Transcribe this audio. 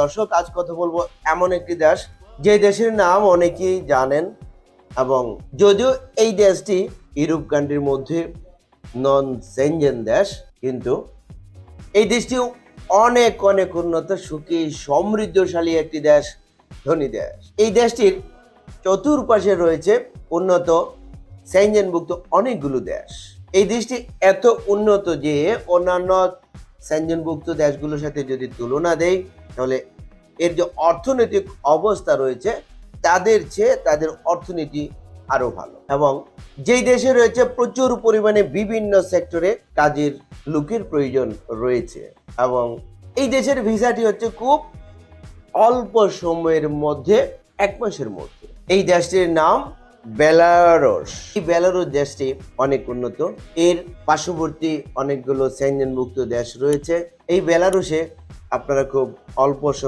দর্শক, আজ কথা বলব এমন একটি দেশ, যে দেশের নাম অনেকেই জানেন এবং যদিও এই দেশটি ইউরোপ কান্ট্রির মধ্যে নন সেনজেন দেশ, কিন্তু এই দেশটি অনেক অনেক উন্নত, সুখী, সমৃদ্ধশালী একটি দেশ, ধনী দেশ। এই দেশটির চতুর্পাশে রয়েছে উন্নত, সেনজেনভুক্ত অনেকগুলো দেশ। এই দেশটি এত উন্নত যে অন্যান্য সেনজেনভুক্ত দেশগুলোর সাথে যদি তুলনা দেই, তাহলে এর যে অর্থনৈতিক অবস্থা রয়েছে, তাদের চেয়ে তাদের অর্থনীতি আরও ভালো। এবং যেই দেশে রয়েছে, প্রচুর পরিমাণে বিভিন্ন সেক্টরে কাজের লোকের প্রয়োজন রয়েছে। এবং এই দেশের ভিসাটি হচ্ছে খুব অল্প সময়ের মধ্যে, এক মাসের মধ্যে। এই দেশটির নাম বেলারস। এই বেলারস দেশটি অনেক উন্নত। এর পার্শ্ববর্তী অনেকগুলো সেনজেনভুক্ত দেশ রয়েছে। এই বেলারসে আপনারা খুব অল্প